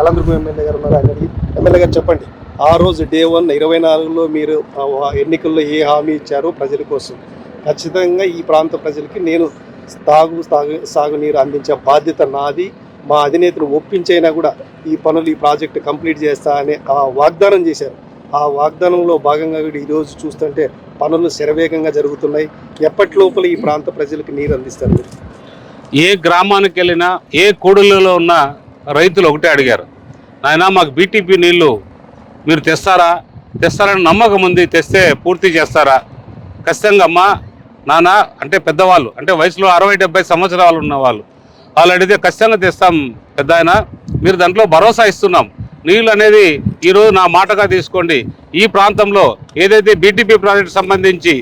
కలందుర్గం MLA గారు ఉన్నారు. ఆయన అడిగి ఎమ్మెల్యే గారు చెప్పండి. ఆ రోజు డే వన్ ఇరవై నాలుగులో మీరు ఆ ఎన్నికల్లో ఏ హామీ ఇచ్చారో ప్రజల కోసం. ఖచ్చితంగా ఈ ప్రాంత ప్రజలకి నేను తాగు సాగు సాగునీరు అందించే బాధ్యత నాది. మా అధినేతను ఒప్పించైనా కూడా ఈ పనులు ఈ ప్రాజెక్టు కంప్లీట్ చేస్తా అనే ఆ వాగ్దానం చేశారు. ఆ వాగ్దానంలో భాగంగా కూడా ఈరోజు చూస్తుంటే పనులు శరవేగంగా జరుగుతున్నాయి. ఎప్పటి లోపల ఈ ప్రాంత ప్రజలకు నీరు అందిస్తారు ఏ గ్రామానికి వెళ్ళినా ఏ కూడలిలో ఉన్న రైతులు ఒకటే అడిగారు. నాయన మాకు బీటీపీ నీళ్ళు మీరు తెస్తారా? తెస్తారని నమ్మకం ఉంది తెస్తే పూర్తి చేస్తారా? ఖచ్చితంగా అమ్మా నాన్న అంటే పెద్దవాళ్ళు అంటే వయసులో అరవై డెబ్బై సంవత్సరాలు ఉన్న వాళ్ళు వాళ్ళు అడిగితే ఖచ్చితంగా తెస్తాం పెద్ద ఆయన మీరు దాంట్లో భరోసా ఇస్తున్నాం. నీళ్ళు అనేది ఈరోజు నా మాటగా తీసుకోండి. ఈ ప్రాంతంలో ఏదైతే బీటీపీ ప్రాజెక్టు సంబంధించి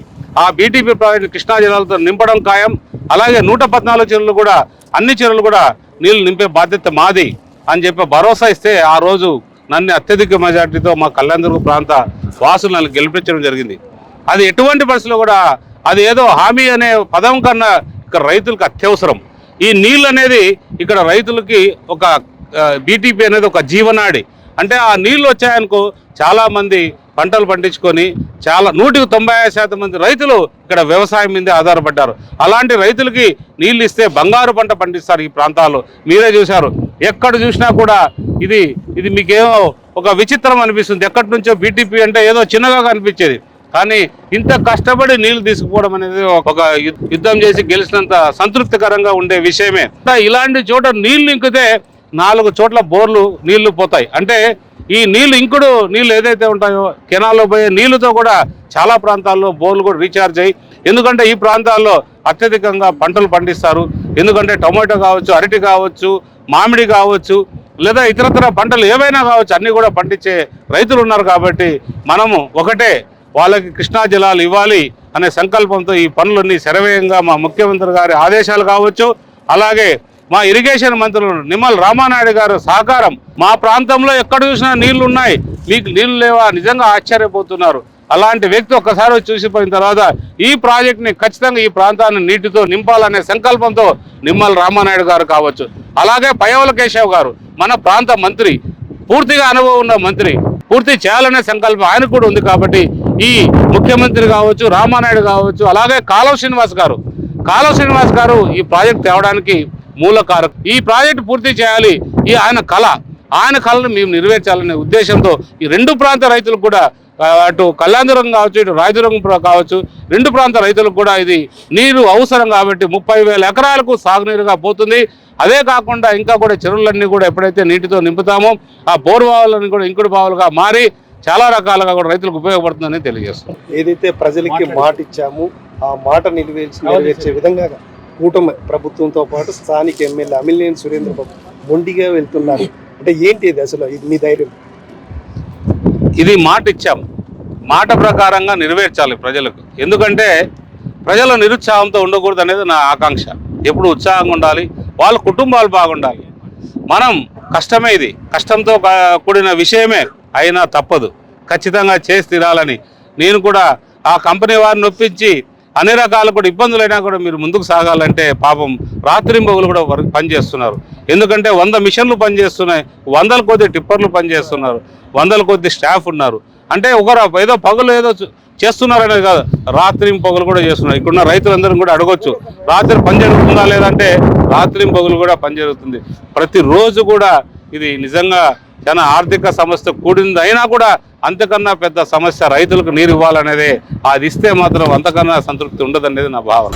ఆ బీటీపీ ప్రాజెక్టు కృష్ణా జిల్లాలతో నింపడం ఖాయం అలాగే నూట పద్నాలుగు చెరువులు కూడా అన్ని చెరువులు కూడా నీళ్ళు నింపే బాధ్యత మాది. అని చెప్పి భరోసా ఇస్తే ఆ రోజు నన్ను అత్యధిక మెజార్టీతో మా కళ్యాణదుర్గ ప్రాంత వాసులు నన్ను గెలిపించడం జరిగింది. అది ఎటువంటి పరిస్థితిలో కూడా అది ఏదో హామీ అనే పదం కన్నా ఇక్కడ రైతులకు అత్యవసరం. ఈ నీళ్ళు అనేది ఇక్కడ రైతులకి ఒక బీటీపీ అనేది ఒక జీవనాడి. అంటే ఆ నీళ్ళు వచ్చాయనుకో చాలామంది పంటలు పండించుకొని చాలా నూటికి తొంభై శాతం మంది రైతులు ఇక్కడ వ్యవసాయం మీదే ఆధారపడ్డారు. అలాంటి రైతులకి నీళ్ళు ఇస్తే బంగారు పంట పండిస్తారు ఈ ప్రాంతాల్లో. మీరే చూశారు. ఎక్కడ చూసినా కూడా ఇది ఇది మీకేమో ఒక విచిత్రం అనిపిస్తుంది. ఎక్కడి నుంచో బీటీపీ అంటే ఏదో చిన్నగా కనిపించేది. కానీ ఇంత కష్టపడి నీళ్ళు తీసుకుపోవడం అనేది ఒక యుద్ధం చేసి గెలిచినంత సంతృప్తికరంగా ఉండే విషయమే. ఇలాంటి చోట నీళ్ళు ఇంకితే నాలుగు చోట్ల బోర్లు నీళ్ళు పోతాయి. అంటే ఈ నీళ్ళు ఇంకుడు నీళ్ళు ఏదైతే ఉంటాయో కెనాల్లో పోయే నీళ్ళతో కూడా చాలా ప్రాంతాల్లో బోర్లు కూడా రీఛార్జ్ అయ్యి ఎందుకంటే ఈ ప్రాంతాల్లో అత్యధికంగా పంటలు పండిస్తారు. ఎందుకంటే టొమాటో కావచ్చు అరటి కావచ్చు మామిడి కావచ్చు లేదా ఇతరతర పంటలు ఏవైనా కావచ్చు అన్నీ కూడా పండించే రైతులు ఉన్నారు కాబట్టి మనము ఒకటే వాళ్ళకి కృష్ణా జలాలు ఇవ్వాలి అనే సంకల్పంతో ఈ పనులన్నీ శరవేయంగా మా ముఖ్యమంత్రి గారి ఆదేశాలు కావచ్చు. అలాగే మా ఇరిగేషన్ మంత్రులు నిమ్మల్ రామానాయుడు గారు సహకారం. మా ప్రాంతంలో ఎక్కడ చూసినా నీళ్ళు ఉన్నాయి. మీకు నీళ్ళు లేవా? నిజంగా ఆశ్చర్యపోతున్నారు. అలాంటి వ్యక్తి ఒక్కసారి చూసిపోయిన తర్వాత ఈ ప్రాజెక్ట్ని ఖచ్చితంగా ఈ ప్రాంతాన్ని నీటితో నింపాలనే సంకల్పంతో నిమ్మల రామానాయుడు గారు కావచ్చు. అలాగే పయవల కేశవ్ గారు మన ప్రాంత మంత్రి పూర్తిగా అనుభవం ఉన్న మంత్రి పూర్తి చేయాలనే సంకల్పం ఆయన కూడా ఉంది కాబట్టి ఈ ముఖ్యమంత్రి కావచ్చు రామానాయుడు కావచ్చు అలాగే కాలువ శ్రీనివాస్ గారు. కాలువ శ్రీనివాస్ గారు ఈ ప్రాజెక్ట్ తేవడానికి మూల కారక. ఈ ప్రాజెక్ట్ పూర్తి చేయాలి. ఈ ఆయన కళ. ఆయన కళను మేము నెరవేర్చాలనే ఉద్దేశంతో ఈ రెండు ప్రాంత రైతులకు కూడా అటు కళ్యాణదురం కావచ్చు ఇటు రాయదురం కావచ్చు రెండు ప్రాంత రైతులకు కూడా ఇది నీరు అవసరం కాబట్టి ముప్పై వేల ఎకరాలకు సాగునీరుగా పోతుంది. అదే కాకుండా ఇంకా కూడా చెరువులన్నీ కూడా ఎప్పుడైతే నీటితో నింపుతామో ఆ బోర్ బావులను కూడా ఇంకుడు బావులుగా మారి చాలా రకాలుగా కూడా రైతులకు ఉపయోగపడుతుందని తెలియజేస్తాం ఏదైతే ప్రజలకి మాట ఇచ్చాము ఆ మాట నిలవేర్చి నెరవేర్చే విధంగా కూటమి ప్రభుత్వంతో పాటు స్థానిక ఎమ్మెల్యే అమిలినేని సురేంద్ర బాబు మొండిగా వెళ్తున్నారు. అంటే ఏంటి ఇది అసలు? ఇది మీ ధైర్యం? ఇది మాట ఇచ్చాం మాట ప్రకారంగా నెరవేర్చాలి ప్రజలకు. ఎందుకంటే ప్రజల నిరుత్సాహంతో ఉండకూడదు అనేది నా ఆకాంక్ష. ఎప్పుడు ఉత్సాహంగా ఉండాలి వాళ్ళ కుటుంబాలు బాగుండాలి. మనం కష్టమే ఇది. కష్టంతో కూడిన విషయమే అయినా తప్పదు. ఖచ్చితంగా చేసి తీరాలని నేను కూడా ఆ కంపెనీ వారిని ఒప్పించి అన్ని రకాల కూడా ఇబ్బందులైనా కూడా మీరు ముందుకు సాగాలంటే పాపం రాత్రింబగులు కూడా వర్క్ పనిచేస్తున్నారు. ఎందుకంటే వంద మిషన్లు పనిచేస్తున్నాయి వందల కొద్ది టిప్పర్లు పనిచేస్తున్నారు వందల కొద్ది స్టాఫ్ ఉన్నారు. అంటే ఒకరు ఏదో పగులు ఏదో చేస్తున్నారనేది కాదు రాత్రి పగులు కూడా చేస్తున్నారు. ఇక్కడున్న రైతులందరూ కూడా అడగొచ్చు రాత్రి పని జరుగుతుందా లేదంటే రాత్రి పగులు కూడా పని జరుగుతుంది. ప్రతిరోజు కూడా ఇది నిజంగా చాలా ఆర్థిక సమస్య కూడింది అయినా కూడా అంతకన్నా పెద్ద సమస్య రైతులకు నీరు ఇవ్వాలనేదే. అది ఇస్తే మాత్రం అంతకన్నా సంతృప్తి ఉండదనేది నా భావన.